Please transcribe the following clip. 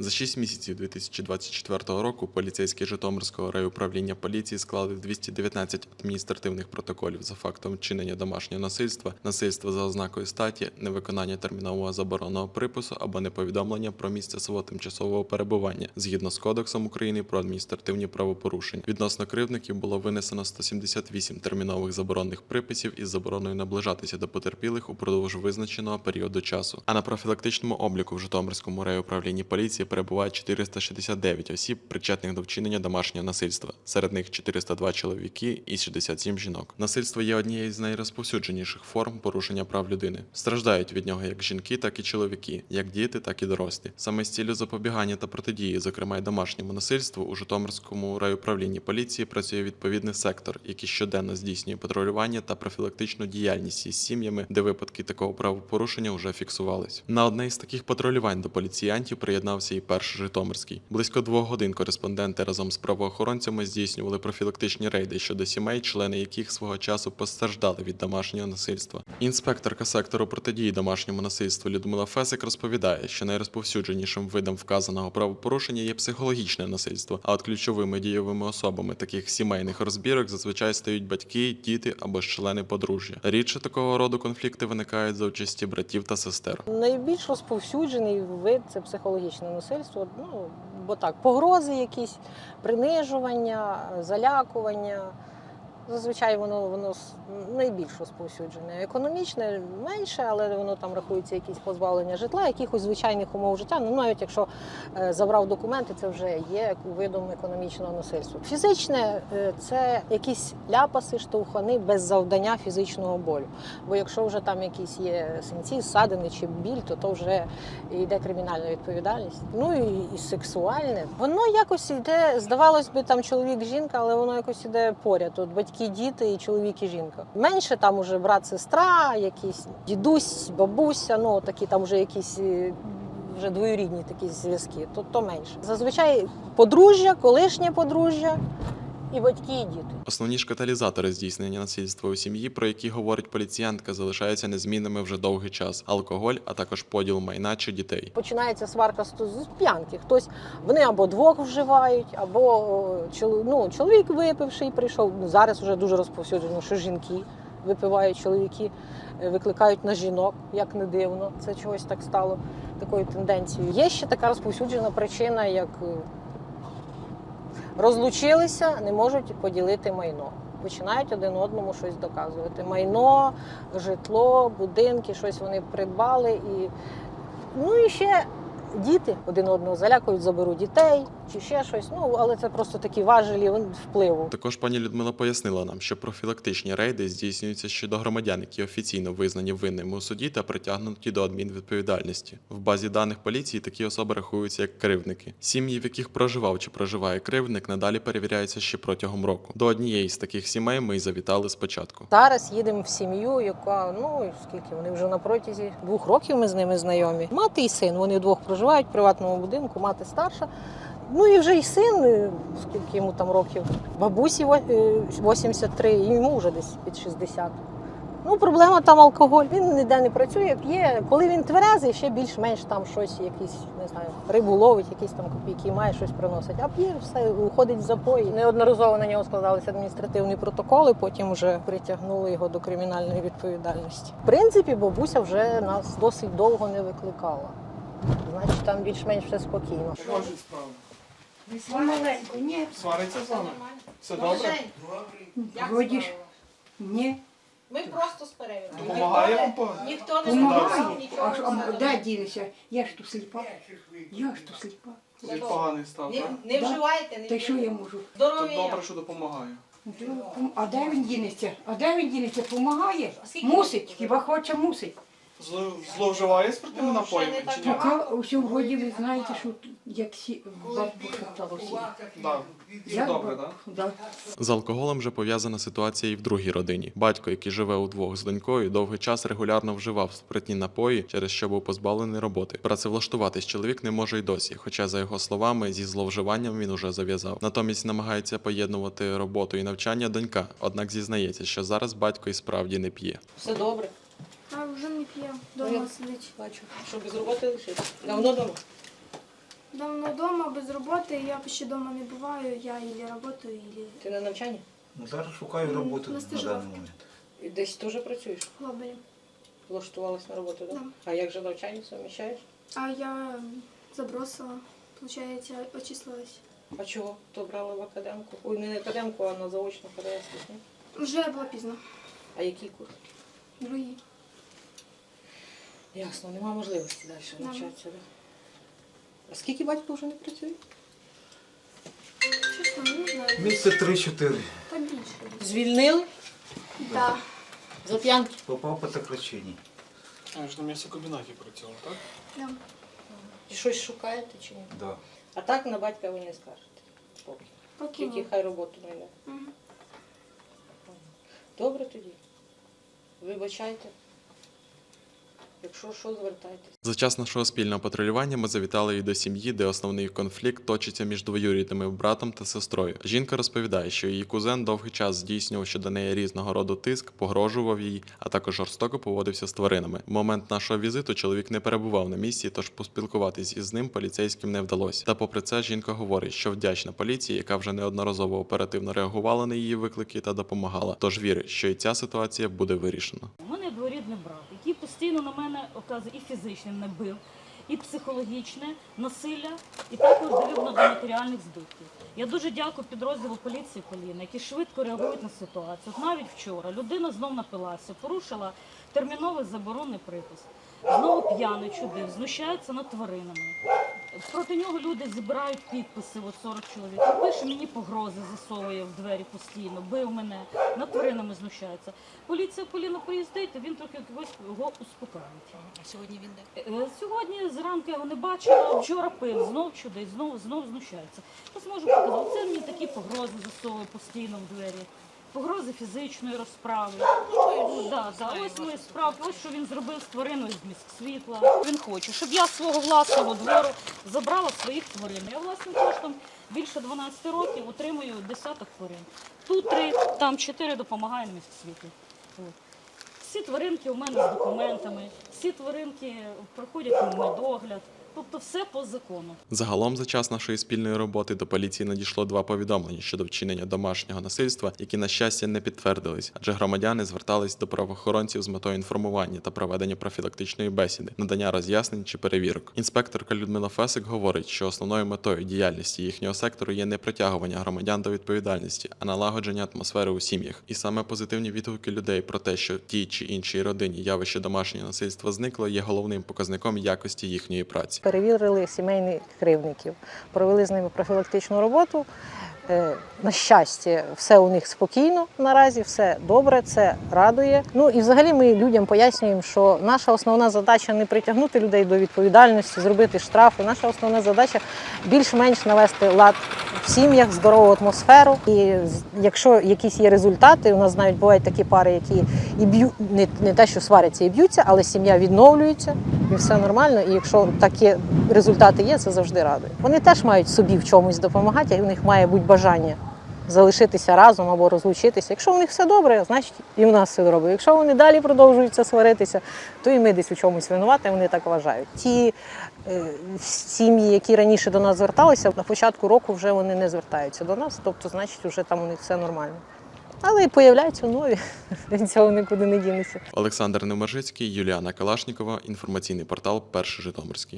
За 6 місяців 2024 року поліцейські Житомирського райуправління поліції склали 219 адміністративних протоколів за фактом вчинення домашнього насильства, насильства за ознакою статі, невиконання термінового забороненого припису або неповідомлення про місце свого тимчасового перебування згідно з Кодексом України про адміністративні правопорушення. Відносно кривдників було винесено 178 термінових заборонених приписів із забороною наближатися до потерпілих упродовж визначеного періоду часу. А на профілактичному обліку в Житомирському райуправлінні поліції перебуває 469 осіб, причетних до вчинення домашнього насильства. Серед них 402 чоловіки і 67 жінок. Насильство є однією з найрозповсюдженіших форм порушення прав людини. Страждають від нього як жінки, так і чоловіки, як діти, так і дорослі. Саме з ціллю запобігання та протидії, зокрема й домашньому насильству, у Житомирському райуправлінні поліції працює відповідний сектор, який щоденно здійснює патрулювання та профілактичну діяльність із сім'ями, де випадки такого правопорушення вже фіксувались. На одне із таких патрулювань до поліціянтів приєднався і перший Житомирський. Близько двох годин кореспонденти разом з правоохоронцями здійснювали профілактичні рейди щодо сімей, члени яких свого часу постраждали від домашнього насильства. Інспекторка сектору протидії домашньому насильству Людмила Фесик розповідає, що найрозповсюдженішим видом вказаного правопорушення є психологічне насильство. А от ключовими дієвими особами таких сімейних розбірок зазвичай стають батьки, діти або ж члени подружжя. Рідше такого роду конфлікти виникають за участі братів та сестер. Найбільш розповсюджений вид це психологічне насильство. Ну бо так, погрози якісь, принижування, залякування. Зазвичай воно воно найбільш розповсюджене. Економічне менше, але воно там рахується якісь позбавлення житла, якихось звичайних умов життя. Ну навіть якщо е, забрав документи, це вже є видом економічного насильства. Фізичне е, це якісь ляпаси, штовхани без завдання фізичного болю. Бо якщо вже там якісь є синці, ссадини чи біль, то то вже йде кримінальна відповідальність. Ну і, і сексуальне. Воно якось йде, здавалось би, там чоловік, жінка, але воно якось іде поряд. От батьки, діти і чоловік і жінка. Менше там уже брат, сестра, якісь дідусь, бабуся, ну такі там вже якісь. е, Вже двоюрідні такі зв'язки, то, то менше. Зазвичай подружжя, колишнє подружжя і батьки, і діти. Основні ж каталізатори здійснення насильства у сім'ї, про які говорить поліціянтка, залишаються незмінними вже довгий час: алкоголь, а також поділ майна чи дітей. Починається сварка з п'янки. Хтось вони або двох вживають, або ну, чоловік випивший прийшов. Ну, зараз вже дуже розповсюджено, що жінки випивають, чоловіки е, викликають на жінок, як не дивно. Це чогось так стало такою тенденцією. Є ще така розповсюджена причина, як е, розлучилися, не можуть поділити майно. Починають один одному щось доказувати. Майно, житло, будинки, щось вони придбали і Ну і ще діти один одного залякують, заберу дітей чи ще щось. Ну але це просто такі важелі впливу. Також пані Людмила пояснила нам, що профілактичні рейди здійснюються щодо громадян, які офіційно визнані винними у суді та притягнуті до адмінвідповідальності. В базі даних поліції такі особи рахуються як кривдники. Сім'ї, в яких проживав чи проживає кривдник, надалі перевіряються ще протягом року. До однієї з таких сімей ми й завітали спочатку. Зараз їдемо в сім'ю, яка ну скільки вони вже на протязі двох років ми з ними знайомі. Мати і син. Вони вдвох проживають в приватному будинку, мати старша. Ну і вже й син, скільки йому там років, бабусі во- е, 83, і йому вже десь під 60. Ну, проблема там алкоголь. Він ніде не працює, п'є. Коли він тверезий, ще більш-менш там щось, якісь, не знаю, рибу ловить, якісь там копійки має, щось приносить. А п'є все, уходить в запої. Неодноразово на нього складалися адміністративні протоколи, потім вже притягнули його до кримінальної відповідальності. В принципі, бабуся вже нас досить довго не викликала. Значить, там більш-менш все спокійно. Що ж справа? Помаленьку, ні. Свариться з вами? Все добре? Вроді ж, ні. Ми просто з перевірки. Допомагає вам по... Ніхто не Помагає. А що, а де ділися? Я ж то сліпа. Я ж то сліпа. Він поганий став, так? не Да. вживайте, не Та й що я можу? Здоров'я. добре, що допомагає. А де він дінеться? А де він дінеться? Помагає? Мусить, хіба хоче мусить. Зло- Зловживає спиртними Ну, напоями чи ні? так. Поки усього вроді ви знаєте, що як сі бабу шепталося. Так. Все добре, так? Да. З алкоголем вже пов'язана ситуація і в другій родині. Батько, який живе удвох з донькою, довгий час регулярно вживав спиртні напої, через що був позбавлений роботи. Працевлаштуватись чоловік не може й досі, хоча, за його словами, зі зловживанням він уже зав'язав. Натомість намагається поєднувати роботу і навчання донька, однак зізнається, що зараз батько і справді не п'є. Все добре. А вже не п'є, Ну, я- вдома. Бачу, що без роботи лишиться. Давно дома. Давно вдома без роботи, я ще вдома не буваю, я ілі працюю, ілі Ти на навчанні? Ну, зараз шукаю роботу На на даний момент. І десь теж працюєш? в глобалі. Влаштувалась на роботу, так? Да. А як же навчання суміщаєш? А я забросила, виходить, очислилась. А чого? То брали в академку? Ой, не на академку, а на заочну ні? Вже було пізно. А який курс? Другий. Ясно, нема можливості далі навчатися, так? А скільки батько вже не працює? Чесно, не знаю. Місяця 3-4. Та більше. Звільнили? Так. За п'янки? Попав по сокращенні. А ж на м'ясокомбінаті працював, так? Да. І щось шукаєте чи ні? Да. А так на батька ви не скажете. Поки. Поки Тільки хай роботу знайде. Мгм. Добре тоді. Вибачайте. Якщо що, звертайтесь. За час нашого спільного патрулювання ми завітали і до сім'ї, де основний конфлікт точиться між двоюрідними братом та сестрою. Жінка розповідає, що її кузен довгий час здійснював щодо неї різного роду тиск, погрожував їй, а також жорстоко поводився з тваринами. В момент нашого візиту чоловік не перебував на місці, тож поспілкуватись із ним поліцейським не вдалося. Та попри це, жінка говорить, що вдячна поліції, яка вже неодноразово оперативно реагувала на її виклики та допомагала. Тож вірить, що і ця ситуація буде вирішена. У мене дворідний брат, який постійно на мене оказує і фізичне не бив, і психологічне насилля, і також довів до матеріальних збитків. Я дуже дякую підрозділу поліції Коліна, які швидко реагують на ситуацію. Навіть вчора людина знов напилася, порушила терміновий заборонний припис. Знову п'яний чудив, знущається над тваринами. Проти нього люди збирають підписи, от 40 чоловік. Пише мені погрози, засовує в двері постійно, бив мене, над тваринами знущається. Поліція Поліна приїздить, він трохи якось його успокоїть. Сьогодні він де? Е, Сьогодні зранку я його не бачила, вчора пив, знов чудить, знов, знов знущається. Ось можу показати, це мені такі погрози засовує постійно в двері. Погрози фізичної розправи. Да, да. Ось мої справи, ось що він зробив з твариною з міськ світла. Він хоче, щоб я з свого власного двору забрала своїх тварин. Я власним коштом більше 12 років отримую десяток тварин. Тут три, там чотири допомагає на міськ світлі. От. Всі тваринки у мене з документами, всі тваринки проходять медогляд. Тобто все по закону. Загалом за час нашої спільної роботи до поліції надійшло два повідомлення щодо вчинення домашнього насильства, які на щастя не підтвердились, адже громадяни звертались до правоохоронців з метою інформування та проведення профілактичної бесіди, надання роз'яснень чи перевірок. Інспекторка Людмила Фесик говорить, що основною метою діяльності їхнього сектору є не притягування громадян до відповідальності, а налагодження атмосфери у сім'ях. І саме позитивні відгуки людей про те, що тій чи іншій родині явище домашнього насильства зникло, є головним показником якості їхньої праці. Перевірили сімейних кривників, провели з ними профілактичну роботу. Е, На щастя, все у них спокійно наразі, все добре, це радує. Ну і взагалі ми людям пояснюємо, що наша основна задача не притягнути людей до відповідальності, зробити штрафи. Наша основна задача більш-менш навести лад в сім'ях, здорову атмосферу. І якщо якісь є результати, у нас навіть бувають такі пари, які і б'ють не, не те, що сваряться і б'ються, але сім'я відновлюється і все нормально. І якщо такі результати є, це завжди радує. Вони теж мають собі в чомусь допомагати, і в них має бути бажання залишитися разом або розлучитися. Якщо у них все добре, значить і у нас все добре. Якщо вони далі продовжуються сваритися, то і ми десь у чомусь винуваті, вони так вважають. Ті е, сім'ї, які раніше до нас зверталися, на початку року вже вони не звертаються до нас, тобто, значить, вже там у них все нормально. Але і появляються нові, від цього нікуди не дінеться. Олександр Немержицький, Юліана Калашнікова. Інформаційний портал Перший Житомирський.